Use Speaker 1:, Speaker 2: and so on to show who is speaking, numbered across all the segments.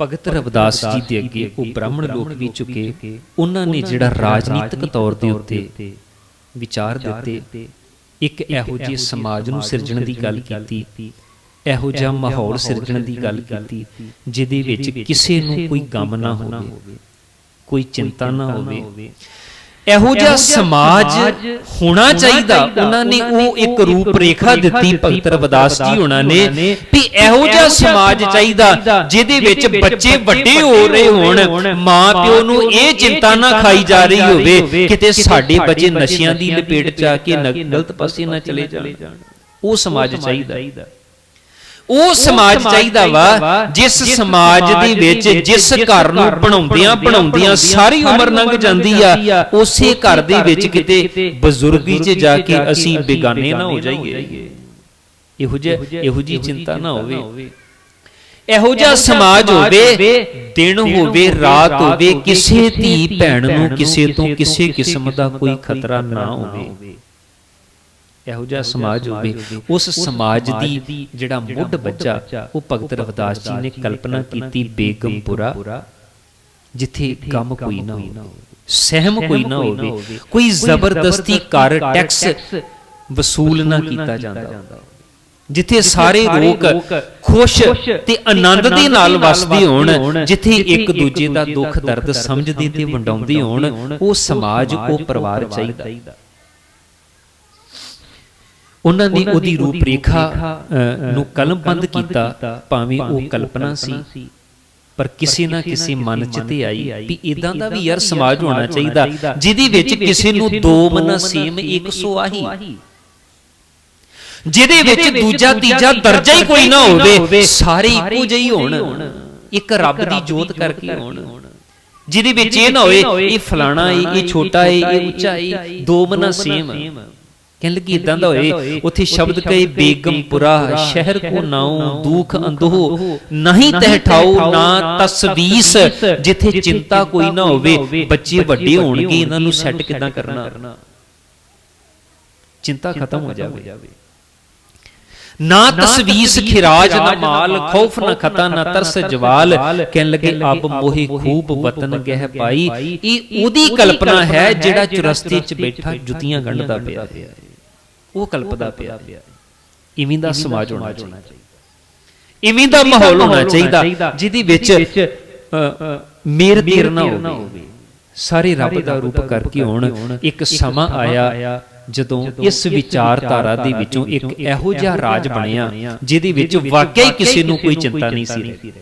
Speaker 1: ਭਗਤ ਰਵਿਦਾਸ ਜੀ ਦੇ ਅੱਗੇ ਉਹ ਬ੍ਰਾਹਮਣ ਲੋਕ ਵੀ ਝੁਕੇ ਉਹਨਾਂ ਨੇ ਜਿਹੜਾ ਰਾਜਨੀਤਿਕ ਤੌਰ ਦੇ ਉੱਤੇ ਵਿਚਾਰ ਦਿੱਤੇ। ਇੱਕ ਇਹੋ ਜਿਹੇ ਸਮਾਜ ਨੂੰ ਸਿਰਜਣ ਦੀ ਗੱਲ ਕੀਤੀ। ਇਹੋ ਜਿਹਾ ਮਾਹੌਲ ਸਿਰਜਣ ਦੀ ਗੱਲ ਕੀਤੀ ਜਿਹਦੇ ਵਿੱਚ ਕਿਸੇ ਨੂੰ ਕੋਈ ਗਮ ਨਾ ਹੋਵੇ। ਕੋਈ ਚਿੰਤਾ ਨਾ ਹੋਵੇ। ਇਹੋ ਜਿਹਾ ਸਮਾਜ ਹੋਣਾ ਚਾਹੀਦਾ। ਉਹਨਾਂ ਨੇ ਉਹ ਇੱਕ ਰੂਪ ਰੇਖਾ ਦਿੱਤੀ ਭਗਤ ਰਵਿਦਾਸ ਜੀ ਉਹਨਾਂ ਨੇ ਵੀ ਇਹੋ ਜਿਹਾ ਸਮਾਜ ਚਾਹੀਦਾ ਜਿਹਦੇ ਵਿੱਚ ਬੱਚੇ ਵੱਡੇ ਹੋ ਰਹੇ ਹੋਣ ਮਾਂ ਪਿਓ ਨੂੰ ਇਹ ਚਿੰਤਾ ਨਾ ਖਾਈ ਜਾ ਰਹੀ ਹੋਵੇ ਕਿਤੇ ਸਾਡੇ ਬੱਚੇ ਨਸ਼ਿਆਂ ਦੀ ਲਪੇਟ ਚ ਆ ਕੇ ਗਲਤ ਪਾਸੇ ਨਾ ਚਲੇ ਜਾਣ। ਉਹ ਸਮਾਜ ਚਾਹੀਦਾ। ਉਹ ਸਮਾਜ ਚਾਹੀਦਾ ਵਾ ਜਿਸ ਸਮਾਜ ਦੇ ਵਿੱਚ ਜਿਸ ਘਰ ਨੂੰ ਬਣਾਉਂਦਿਆਂ ਬਣਾਉਂਦਿਆਂ ਸਾਰੀ ਉਮਰ ਲੰਘ ਜਾਂਦੀ ਆ ਉਸੇ ਘਰ ਦੇ ਵਿੱਚ ਕਿਤੇ ਬਜ਼ੁਰਗੀ 'ਚ ਜਾ ਕੇ ਅਸੀਂ ਬੇਗਾਨੇ ਨਾ ਹੋ ਜਾਈਏ। ਇਹੋ ਜਿਹਾ ਇਹੋ ਜੀ ਚਿੰਤਾ ਨਾ ਹੋਵੇ। ਇਹੋ ਜਿਹਾ ਸਮਾਜ ਹੋਵੇ ਦਿਨ ਹੋਵੇ ਰਾਤ ਹੋਵੇ ਕਿਸੇ ਧੀ ਭੈਣ ਨੂੰ ਕਿਸੇ ਤੋਂ ਕਿਸੇ ਕਿਸਮ ਦਾ ਕੋਈ ਖਤਰਾ ਨਾ ਹੋਵੇ। ਇਹੋ ਜਿਹਾ ਸਮਾਜ ਹੋਵੇ ਉਸ ਸਮਾਜ ਦੀ ਜਿਹੜਾ ਮੁੱਢ ਬੱਚਾ ਉਹ ਭਗਤ ਰਵਿਦਾਸ ਜੀ ਨੇ ਕਲਪਨਾ ਕੀਤੀ ਬੇਗਮਪੁਰਾ ਜਿੱਥੇ ਗਮ ਕੋਈ ਨਾ ਹੋਵੇ ਸਹਿਮ ਕੋਈ ਨਾ ਹੋਵੇ ਕੋਈ ਜ਼ਬਰਦਸਤੀ ਕਰ ਟੈਕਸ ਵਸੂਲ ਨਾ ਕੀਤਾ ਜਾਂਦਾ ਜਿੱਥੇ ਸਾਰੇ ਲੋਕ ਖੁਸ਼ ਤੇ ਆਨੰਦ ਦੇ ਨਾਲ ਵਸਦੇ ਹੋਣ ਜਿੱਥੇ ਇੱਕ ਦੂਜੇ ਦਾ ਦੁੱਖ ਦਰਦ ਸਮਝਦੇ ਤੇ ਵੰਡਾਉਂਦੇ ਹੋਣ ਉਹ ਸਮਾਜ ਉਹ ਪਰਿਵਾਰ ਚਾਹੀਦਾ। ਉਹਨਾਂ ਨੇ ਉਹਦੀ ਰੂਪ ਰੇਖਾ ਨੂੰ ਕਲਮਬੰਦ ਕੀਤਾ ਭਾਵੇਂ ਉਹ ਕਲਪਨਾ ਸੀ। ਪਰ ਕਿਸੇ ਨਾ ਕਿਸੇ ਮਨ ਚ ਤੇ ਆਈ ਵੀ ਇਦਾਂ ਦਾ ਵੀ ਯਾਰ ਸਮਾਜ ਹੋਣਾ ਚਾਹੀਦਾ ਜਿਹਦੇ ਵਿੱਚ ਕਿਸੇ ਨੂੰ ਦੋ ਮਨਾ ਸੇਮ ਇੱਕ ਸੋ ਆਹੀ। ਜਿਹਦੇ ਵਿੱਚ ਦੂਜਾ ਤੀਜਾ ਦਰਜਾ ਹੀ ਕੋਈ ਨਾ ਹੋਵੇ ਸਾਰੇ ਇੱਕੋ ਜਿਹੀ ਹੋਣ। ਇੱਕ ਰੱਬ ਦੀ ਜੋਤ ਕਰਕੇ ਹੋਣ। ਜਿਹਦੇ ਵਿੱਚ ਇਹ ਨਾ ਹੋਵੇ ਇਹ ਫਲਾਣਾ ਏ ਇਹ ਛੋਟਾ ਏ ਇਹ ਉੱਚਾ ਏ ਦੋ ਮਨਾ ਸੇਮ। ਕਹਿਣ ਲੱਗੀ ਇਦਾਂ ਦਾ ਹੋਏ ਉੱਥੇ ਸ਼ਬਦ ਕਹੇ ਬੇਗਮਪੁਰਾ ਸ਼ਹਿਰ ਕੋ ਨਾਉ ਦੁਖ ਅੰਧੋ ਨਹੀਂ ਤਹਿਠਾਉ ਨਾ ਤਸਵੀਸ ਜਿੱਥੇ ਚਿੰਤਾ ਕੋਈ ਨਾ ਹੋਵੇ ਬੱਚੇ ਵੱਡੇ ਹੋਣਗੇ ਇਹਨਾਂ ਨੂੰ ਸੈੱਟ ਕਿਦਾਂ ਕਰਨਾ? ਚਿੰਤਾ ਖਤਮ ਹੋ ਜਾਵੇ। ਨਾ ਤਸਵੀਸ ਖਿਰਾਜ ਨਾ ਮਾਲ ਖੌਫ ਨਾ ਖਤਾ ਨਾ ਤਰਸ ਜਵਾਲ। ਕਹਿਣ ਲੱਗੇ ਅਬ ਮੋਹੇ ਖੂਬ ਵਤਨ ਗਹਿ ਪਾਈ। ਇਹ ਉਹਦੀ ਕਲਪਨਾ ਹੈ ਜਿਹੜਾ ਚੁਰਸਤੇ 'ਚ ਬੈਠਾ ਜੁੱਤੀਆਂ ਗੰਢਦਾ। ਪਿਆ ਉਹ ਕਲਪਦਾ ਪਿਆ ਇਵੇਂ ਦਾ ਸਮਾਜ ਹੋਣਾ ਚਾਹੀਦਾ। ਇਵੇਂ ਦਾ ਮਾਹੌਲ ਹੋਣਾ ਚਾਹੀਦਾ ਜਿਹਦੇ ਵਿੱਚ ਮੇਰ ਦੇਰ ਨਾ ਹੋਵੇ। ਸਾਰੇ ਰੱਬ ਦਾ ਰੂਪ ਕਰਕੇ ਹੁਣ ਇੱਕ ਸਮਾਂ ਆਇਆ ਜਦੋਂ ਇਸ ਵਿਚਾਰਧਾਰਾ ਦੇ ਵਿੱਚੋਂ ਇੱਕ ਇਹੋ ਜਿਹਾ ਰਾਜ ਬਣਿਆ ਜਿਹਦੇ ਵਿੱਚ ਵਾਕਿਆ ਕਿਸੇ ਨੂੰ ਕੋਈ ਚਿੰਤਾ ਨਹੀਂ ਸੀ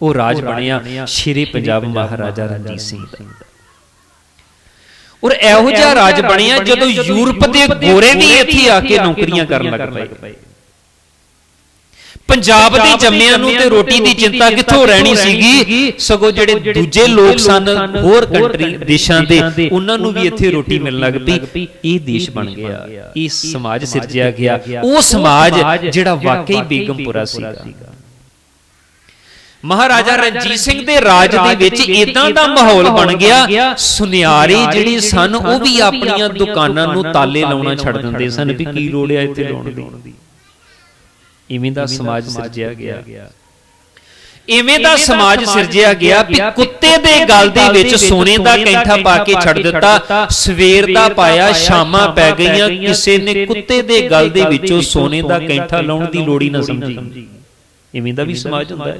Speaker 1: ਉਹ ਰਾਜ ਬਣਿਆ ਸ਼ੇਰੇ ਪੰਜਾਬ ਮਹਾਰਾਜਾ ਰਣਜੀਤ ਸਿੰਘ ਦਾ। ਔਰ ਇਹੋ ਜਿਹਾ ਰਾਜ ਬਣਿਆ ਜਦੋਂ ਯੂਰਪ ਦੇ ਗੋਰੇ ਵੀ ਇੱਥੇ ਆ ਕੇ ਨੌਕਰੀਆਂ ਕਰਨ ਲੱਗ ਪਏ। ਪੰਜਾਬ ਦੇ ਜੰਮਿਆਂ ਨੂੰ ਤੇ ਰੋਟੀ ਦੀ ਚਿੰਤਾ ਕਿੱਥੋਂ ਰਹਿਣੀ ਸੀਗੀ? ਸਗੋਂ? ਜਿਹੜੇ ਦੂਜੇ ਲੋਕ ਸਨ ਹੋਰ ਕੰਟਰੀ ਦੇਸ਼ਾਂ ਦੇ ਉਹਨਾਂ ਨੂੰ ਵੀ ਇੱਥੇ ਰੋਟੀ ਮਿਲਣ ਲੱਗ ਪਈ। ਇਹ ਦੇਸ਼ ਬਣ ਗਿਆ। ਇਹ ਸਮਾਜ ਸਿਰਜਿਆ ਗਿਆ। ਉਹ ਸਮਾਜ ਜਿਹੜਾ ਵਾਕਈ ਬੇਗਮਪੁਰਾ ਸੀਗਾ। ਮਹਾਰਾਜਾ ਰਣਜੀਤ ਸਿੰਘ ਦੇ ਰਾਜ ਦੇ ਵਿੱਚ ਇਦਾਂ ਦਾ ਮਾਹੌਲ ਬਣ ਗਿਆ। ਸੁਨਿਆਰੇ ਜਿਹੜੇ ਸਨ ਉਹ ਵੀ ਆਪਣੀਆਂ ਦੁਕਾਨਾਂ ਨੂੰ ਤਾਲੇ ਲਾਉਣਾ ਛੱਡ ਦਿੰਦੇ ਸਨ ਵੀ ਕੀ ਲੋੜ ਹੈ ਇੱਥੇ ਲਾਉਣ ਦੀ। ਇਵੇਂ ਦਾ ਸਮਾਜ ਸਿਰਜਿਆ ਗਿਆ। ਇਵੇਂ ਦਾ ਸਮਾਜ ਸਿਰਜਿਆ ਗਿਆ ਵੀ ਕੁੱਤੇ ਦੇ ਗਲ ਦੇ ਵਿੱਚ ਸੋਨੇ ਦਾ ਕੈਂਠਾ ਪਾ ਕੇ ਛੱਡ ਦਿੱਤਾ ਸਵੇਰ ਦਾ ਪਾਇਆ ਸ਼ਾਮਾਂ ਪੈ ਗਈਆਂ ਕਿਸੇ ਨੇ ਕੁੱਤੇ ਦੇ ਗਲ ਦੇ ਵਿੱਚੋਂ ਸੋਨੇ ਦਾ ਕੈਂਠਾ ਲਾਉਣ ਦੀ ਲੋੜ ਹੀ ਨਾ ਸਮਝੀ। ਇਵੇਂ ਦਾ ਵੀ ਸਮਾਜ ਹੁੰਦਾ ਹੈ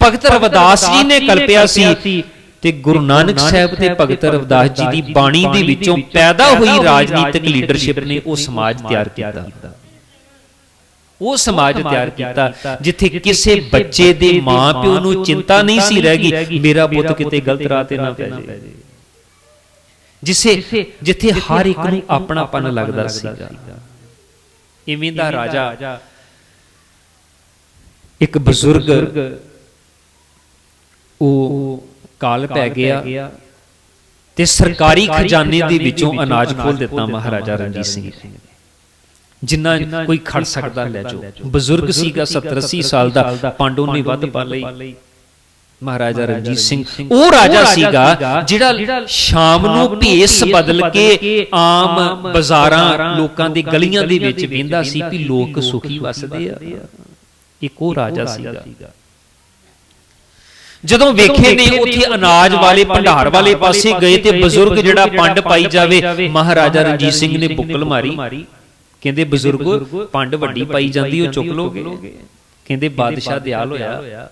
Speaker 1: ਭਗਤ ਰਵਿਦਾਸ ਜੀ ਨੇ ਕਲਪਿਆ ਸੀ ਤੇ ਗੁਰੂ ਨਾਨਕ ਸਾਹਿਬ ਤੇ ਭਗਤ ਰਵਿਦਾਸ ਜੀ ਦੀ ਬਾਣੀ ਦੇ ਵਿੱਚੋਂ ਪੈਦਾ ਹੋਈ ਰਾਜਨੀਤਿਕ ਲੀਡਰਸ਼ਿਪ ਨੇ ਉਹ ਸਮਾਜ ਤਿਆਰ ਕੀਤਾ। ਉਹ ਸਮਾਜ ਤਿਆਰ ਕੀਤਾ ਜਿੱਥੇ ਕਿਸੇ ਬੱਚੇ ਦੇ ਮਾਪਿਓ ਨੂੰ ਚਿੰਤਾ ਨਹੀਂ ਸੀ ਰਹਿ ਗਈ। ਮੇਰਾ ਪੁੱਤ ਕਿਤੇ ਗਲਤ ਰਾਹ ਤੇ ਨਾ ਪੈ ਜਾਏ ਜਿਸੇ ਜਿੱਥੇ ਹਰ ਇੱਕ ਨੂੰ ਆਪਣਾਪਨ ਲੱਗਦਾ ਸੀਗਾ। ਇਵੇਂ ਦਾ ਰਾਜਾ ਇੱਕ ਬਜ਼ੁਰਗ ਉਹ ਕਾਲ ਪੈ ਗਿਆ ਤੇ ਸਰਕਾਰੀ ਖਜ਼ਾਨੇ ਦੇ ਵਿੱਚੋਂ ਅਨਾਜ ਖੋਲ ਦਿੱਤਾ ਮਹਾਰਾਜਾ ਰਣਜੀਤ ਸਿੰਘ ਨੇ। ਜਿੰਨਾ ਕੋਈ ਖੜ ਸਕਦਾ ਲੈ ਜਾਓ। ਬਜ਼ੁਰਗ ਸੀਗਾ 70 80 ਸਾਲ ਦਾ ਪਾਂਡੋ ਨੇ ਵੱਧ ਪਾ ਲਈ ਮਹਾਰਾਜਾ ਰਣਜੀਤ ਸਿੰਘ। ਉਹ ਰਾਜਾ ਸੀਗਾ ਜਿਹੜਾ ਸ਼ਾਮ ਨੂੰ ਭੇਸ ਬਦਲ ਕੇ ਆਮ ਬਾਜ਼ਾਰਾਂ ਲੋਕਾਂ ਦੀ ਗਲੀਆਂ ਦੇ ਵਿੱਚ ਵੇਂਦਾ ਸੀ ਵੀ ਲੋਕ ਸੁਖੀ ਵਸਦੇ ਆ। ਇੱਕ ਉਹ ਰਾਜਾ ਸੀਗਾ। ਜਦੋਂ ਵੇਖੇ ਨੇ ਉੱਥੇ ਅਨਾਜ ਵਾਲੇ ਭੰਡਾਰ ਵਾਲੇ ਪਾਸੇ ਗਏ ਤੇ ਬਜ਼ੁਰਗ ਜਿਹੜਾ ਪੰਡ ਪਾਈ ਜਾਵੇ ਮਹਾਰਾਜਾ ਰਣਜੀਤ ਸਿੰਘ ਨੇ ਬੁੱਕਲ ਮਾਰੀ। ਕਹਿੰਦੇ ਬਜ਼ੁਰਗ ਪੰਡ ਵੱਡੀ ਪਾਈ ਜਾਂਦੀ ਉਹ ਚੁੱਕ ਲੋਗੇ। ਕਹਿੰਦੇ ਬਾਦਸ਼ਾਹ ਦਿਆਲ ਹੋਇਆ।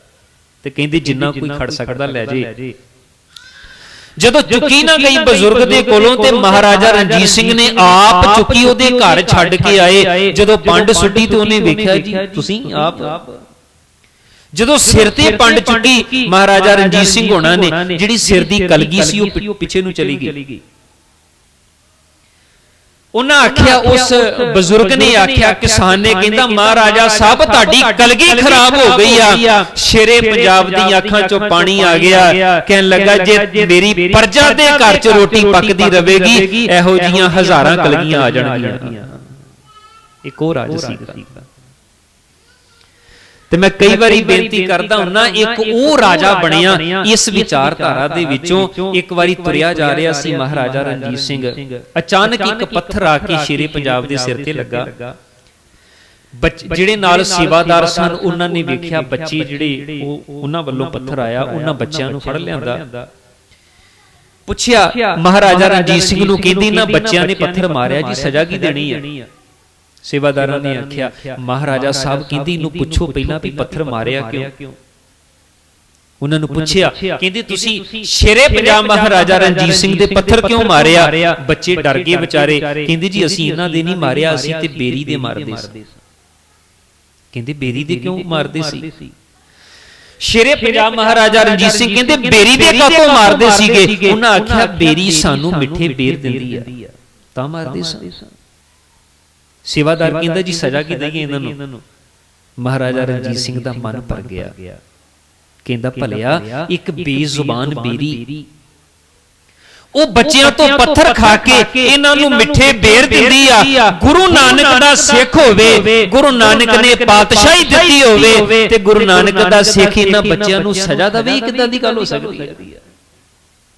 Speaker 1: ਤੇ ਕਹਿੰਦੇ ਜਿੰਨਾ ਕੋਈ ਖੜ ਸਕਦਾ ਲੈ ਜੇ। ਜਦੋਂ ਚੁੱਕੀ ਨਾ ਗਈ ਬਜ਼ੁਰਗ ਦੇ ਕੋਲੋਂ ਤੇ ਮਹਾਰਾਜਾ ਰਣਜੀਤ ਸਿੰਘ ਨੇ ਆਪ ਚੁੱਕੀ ਉਹਦੇ ਘਰ ਛੱਡ ਕੇ ਆਏ। ਜਦੋਂ ਪੰਡ ਸੁੱਟੀ ਤੇ ਉਹਨੇ ਵੇਖਿਆ ਜੀ ਤੁਸੀਂ ਆਪ ਜਦੋਂ ਸਿਰ ਤੇ ਪੰਡ ਚੁੱਕੀ ਮਹਾਰਾਜਾ ਰਣਜੀਤ ਸਿੰਘ ਹੋਣਾ ਨੇ ਜਿਹੜੀ ਸਿਰ ਦੀ ਕਲਗੀ ਸੀ ਉਹ ਪਿੱਛੇ ਨੂੰ ਚਲੀ ਗਈ। ਉਹਨਾਂ ਆਖਿਆ ਉਸ ਬਜ਼ੁਰਗ ਨੇ ਆਖਿਆ ਕਿਸਾਨ ਨੇ ਕਹਿੰਦਾ ਮਹਾਰਾਜਾ ਸਾਹਿਬ ਤੁਹਾਡੀ ਕਲਗੀ ਖਰਾਬ ਹੋ ਗਈ ਆ। ਸ਼ੇਰੇ ਪੰਜਾਬ ਦੀ ਅੱਖਾਂ ਚੋਂ ਪਾਣੀ ਆ ਗਿਆ। ਕਹਿਣ ਲੱਗਾ ਜੇ ਮੇਰੀ ਪਰਜਾ ਦੇ ਘਰ 'ਚ ਰੋਟੀ ਪੱਕਦੀ ਰਵੇਗੀ ਇਹੋ ਜੀਆਂ ਹਜ਼ਾਰਾਂ ਕਲਗੀਆਂ ਆ ਜਾਣਗੀਆਂ। ਇੱਕ ਹੋਰ ਰਾਜ ਸੀਗਾ। ਤੇ ਮੈਂ ਕਈ ਵਾਰੀ ਬੇਨਤੀ ਕਰਦਾ ਹੁੰਨਾ ਇੱਕ ਉਹ ਰਾਜਾ ਬਣਿਆ ਇਸ ਵਿਚਾਰਧਾਰਾ ਦੇ ਵਿੱਚੋਂ ਇੱਕ ਵਾਰੀ ਤੁਰਿਆ ਜਾ ਰਿਹਾ ਸੀ ਮਹਾਰਾਜਾ ਰਣਜੀਤ ਸਿੰਘ। ਅਚਾਨਕ ਇੱਕ ਪੱਥਰ ਆ ਕੇ ਸ਼ੇਰੇ ਪੰਜਾਬ ਦੇ ਸਿਰ ਤੇ ਲੱਗਾ। ਜਿਹੜੇ ਨਾਲ ਸੇਵਾਦਾਰ ਸਨ ਉਹਨਾਂ ਨੇ ਵੇਖਿਆ ਬੱਚੇ ਜਿਹੜੇ ਉਹ ਉਹਨਾਂ ਵੱਲੋਂ ਪੱਥਰ ਆਇਆ ਉਹਨਾਂ ਬੱਚਿਆਂ ਨੂੰ ਫੜ ਲਿਆਂਦਾ। ਪੁੱਛਿਆ ਮਹਾਰਾਜਾ ਰਣਜੀਤ ਸਿੰਘ ਨੂੰ ਕਹਿੰਦੀ ਨਾ ਬੱਚਿਆਂ ਨੇ ਪੱਥਰ ਮਾਰਿਆ ਜੀ ਸਜ਼ਾ ਕੀ ਦੇਣੀ ਹੈ? ਸੇਵਾਦਾਰਾਂ ਨੇ ਆਖਿਆ ਮਹਾਰਾਜਾ ਸਾਹਿਬ ਕਹਿੰਦੀ ਇਹਨੂੰ ਪੁੱਛੋ ਪਹਿਲਾਂ ਵੀ ਪੱਥਰ ਮਾਰਿਆ ਕਿਉਂ? ਉਹਨਾਂ ਨੂੰ ਪੁੱਛਿਆ ਕਹਿੰਦੇ ਤੁਸੀਂ ਸ਼ੇਰੇ ਪੰਜਾਬ ਮਹਾਰਾਜਾ ਰਣਜੀਤ ਸਿੰਘ ਦੇ ਪੱਥਰ ਕਿਉਂ ਮਾਰਿਆ? ਬੱਚੇ ਡਰ ਗਏ ਵਿਚਾਰੇ ਕਹਿੰਦੇ ਜੀ ਅਸੀਂ ਇਹਨਾਂ ਦੇ ਨਹੀਂ ਮਾਰਿਆ ਅਸੀਂ ਤੇ ਬੇਰੀ ਦੇ ਮਾਰਦੇ ਸੀ। ਕਹਿੰਦੇ ਬੇਰੀ ਦੇ ਕਿਉਂ ਮਾਰਦੇ ਸੀ? ਸ਼ੇਰੇ ਪੰਜਾਬ ਮਹਾਰਾਜਾ ਰਣਜੀਤ ਸਿੰਘ ਕਹਿੰਦੇ ਬੇਰੀ ਦੇ ਕਾਤੋਂ ਮਾਰਦੇ ਸੀਗੇ? ਉਹਨਾਂ ਆਖਿਆ ਬੇਰੀ ਸਾਨੂੰ ਮਿੱਠੇ ਬੇਰ ਦਿੰਦੀ ਆ। ਤਾਂ ਮਾਰਦੇ ਸਾਂ ਸੇਵਾਦਾਰ ਕਹਿੰਦਾ ਜੀ ਸਜ਼ਾ ਕੀ ਦਈਏ ਇਹਨਾਂ ਨੂੰ? ਮਹਾਰਾਜਾ ਰਣਜੀਤ ਸਿੰਘ ਦਾ ਮਨ ਭਰ ਗਿਆ। ਕਹਿੰਦਾ ਭਲਿਆ ਇੱਕ ਬੇਜ਼ੁਬਾਨ ਬੇਰੀ। ਉਹ ਬੱਚਿਆਂ ਤੋਂ ਪੱਥਰ ਖਾ ਕੇ ਇਹਨਾਂ ਨੂੰ ਮਿੱਠੇ ਬੇਰ ਦਿੰਦੀ ਆ। ਗੁਰੂ ਨਾਨਕ ਦਾ ਸਿੱਖ ਹੋਵੇ ਗੁਰੂ ਨਾਨਕ ਨੇ ਪਾਤਸ਼ਾਹੀ ਦਿੱਤੀ ਹੋਵੇ ਤੇ ਗੁਰੂ ਨਾਨਕ ਦਾ ਸਿੱਖ ਇਹਨਾਂ ਬੱਚਿਆਂ ਨੂੰ ਸਜ਼ਾ ਦੇਵੇ ਕਿਦਾਂ ਦੀ ਗੱਲ ਹੋ। ਸਕਦੀ ਹੈ।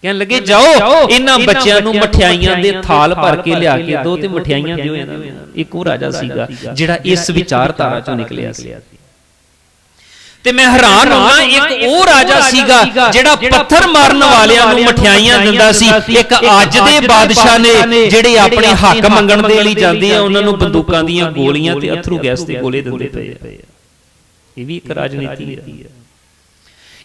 Speaker 1: ਕਹਿਣ ਲੱਗੇ ਜਾਓ ਇਹਨਾਂ ਬੱਚਿਆਂ ਨੂੰ ਮਠਿਆਈਆਂ ਦੇ ਥਾਲ ਭਰ ਕੇ ਲਿਆ ਕੇ ਦੋ ਤੇ ਮਠਿਆਈਆਂ ਦਿਓ ਇਹਨਾਂ ਨੂੰ। ਇੱਕ ਉਹ ਰਾਜਾ ਸੀਗਾ ਜਿਹੜਾ ਇਸ ਵਿਚਾਰਧਾਰਾ ਚੋਂ ਨਿਕਲਿਆ ਸੀ। ਤੇ ਮੈਂ ਹੈਰਾਨ ਹੋਣਾ ਇੱਕ ਉਹ ਰਾਜਾ ਸੀਗਾ ਜਿਹੜਾ ਪੱਥਰ ਮਾਰਨ ਵਾਲਿਆਂ ਨੂੰ ਮਠਿਆਈਆਂ ਦਿੰਦਾ ਸੀ। ਇੱਕ ਅੱਜ ਦੇ ਬਾਦਸ਼ਾਹ ਨੇ ਜਿਹੜੇ ਆਪਣੇ ਹੱਕ ਮੰਗਣ ਦੇ ਲਈ ਜਾਂਦੇ ਆ ਉਹਨਾਂ ਨੂੰ ਬੰਦੂਕਾਂ ਦੀਆਂ ਗੋਲੀਆਂ ਤੇ ਅਥਰੂ ਗੈਸ ਦੇ ਗੋਲੇ ਦਿੰਦੇ ਪਏ ਆ। ਇਹ ਵੀ ਇੱਕ ਰਾਜਨੀਤੀ ਹੈ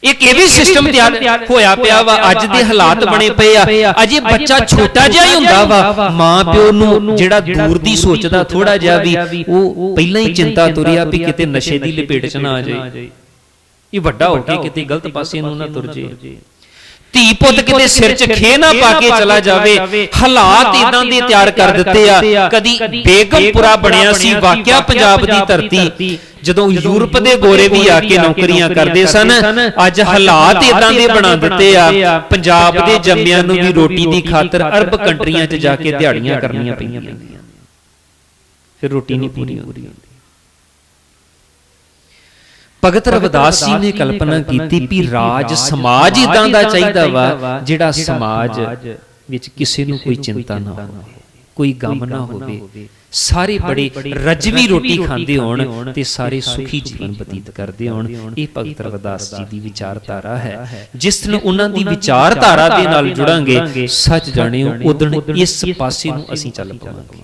Speaker 1: ਇੱਕ ਇਹ ਵੀ ਸਿਸਟਮ ਤਿਆਰ ਹੋਇਆ ਪਿਆ ਵਾ ਅੱਜ ਦੇ ਹਾਲਾਤ ਬਣੇ ਪਏ ਆ। ਅਜੇ ਬੱਚਾ ਛੋਟਾ ਜਿਹਾ ਹੀ ਹੁੰਦਾ ਵਾ। ਮਾਂ ਪਿਓ ਨੂੰ ਜਿਹੜਾ ਦੂਰ ਦੀ ਸੋਚਦਾ ਥੋੜਾ ਜਿਹਾ ਵੀ ਉਹ ਪਹਿਲਾਂ ਹੀ ਚਿੰਤਾ ਤੁਰਿਆ ਵੀ ਕਿਤੇ ਨਸ਼ੇ ਦੀ ਲਪੇਟ 'ਚ ਨਾ ਆ ਜਾਏ। ਇਹ ਵੱਡਾ ਹੋ ਕੇ ਕਿਤੇ ਗਲਤ ਪਾਸੇ ਨੂੰ ਨਾ ਤੁਰ ਜੇ ਧੀ ਪੁੱਤ ਕਿਤੇ ਸਿਰ 'ਚ ਖੇ ਨਾ ਪਾ ਕੇ ਚਲਾ ਜਾਵੇ। ਹਾਲਾਤ ਇਦਾਂ ਦੇ ਤਿਆਰ ਕਰ ਦਿੱਤੇ ਆ। ਕਦੀ ਬੇਗਮਪੁਰਾ ਬਣਿਆ ਸੀ ਵਾਕਿਆ ਪੰਜਾਬ ਦੀ ਧਰਤੀ। ਜਦੋਂ ਯੂਰਪ ਦੇ ਗੋਰੇ ਵੀ ਆ ਕੇ ਨੌਕਰੀਆਂ ਕਰਦੇ ਸਨ ਅੱਜ ਹਾਲਾਤ ਇਦਾਂ ਦੇ ਬਣਾ ਦਿੱਤੇ ਆ। ਪੰਜਾਬ ਦੇ ਜੰਮਿਆਂ ਨੂੰ ਵੀ ਰੋਟੀ ਦੀ ਖਾਤਰ ਅਰਬ ਕੰਟਰੀਆਂ 'ਚ ਜਾ ਕੇ ਦਿਹਾੜੀਆਂ ਕਰਨੀਆਂ ਪਈਆਂ। ਫਿਰ ਰੋਟੀ ਨਹੀਂ ਪੂਰੀ ਹੁੰਦੀ। ਭਗਤ ਰਵਿਦਾਸ ਜੀ ਨੇ ਕਲਪਨਾ ਕੀਤੀ ਵੀ ਰਾਜ ਸਮਾਜ ਇਦਾਂ ਦਾ ਚਾਹੀਦਾ ਵਾ ਜਿਹੜਾ ਸਮਾਜ ਵਿੱਚ ਕਿਸੇ ਨੂੰ ਕੋਈ ਚਿੰਤਾ ਨਾ ਹੋਵੇ। ਕੋਈ ਗਮ ਨਾ ਹੋਵੇ। ਸਾਰੇ ਬੜੇ ਰਜਵੀ ਰੋਟੀ ਖਾਂਦੇ ਹੋਣ ਤੇ ਸਾਰੇ ਸੁਖੀ ਜੀਵਨ ਬਤੀਤ ਕਰਦੇ ਹੋਣ। ਇਹ ਭਗਤ ਰਵਿਦਾਸ ਜੀ ਦੀ ਵਿਚਾਰਧਾਰਾ ਹੈ। ਜਿਸ ਨੂੰ ਉਹਨਾਂ ਦੀ ਵਿਚਾਰਧਾਰਾ ਦੇ ਨਾਲ ਜੁੜਾਂਗੇ। ਸੱਚ ਜਾਣਿਓ ਉਦਣ ਇਸ ਪਾਸੇ ਨੂੰ ਅਸੀਂ ਚੱਲ ਪਾਵਾਂਗੇ।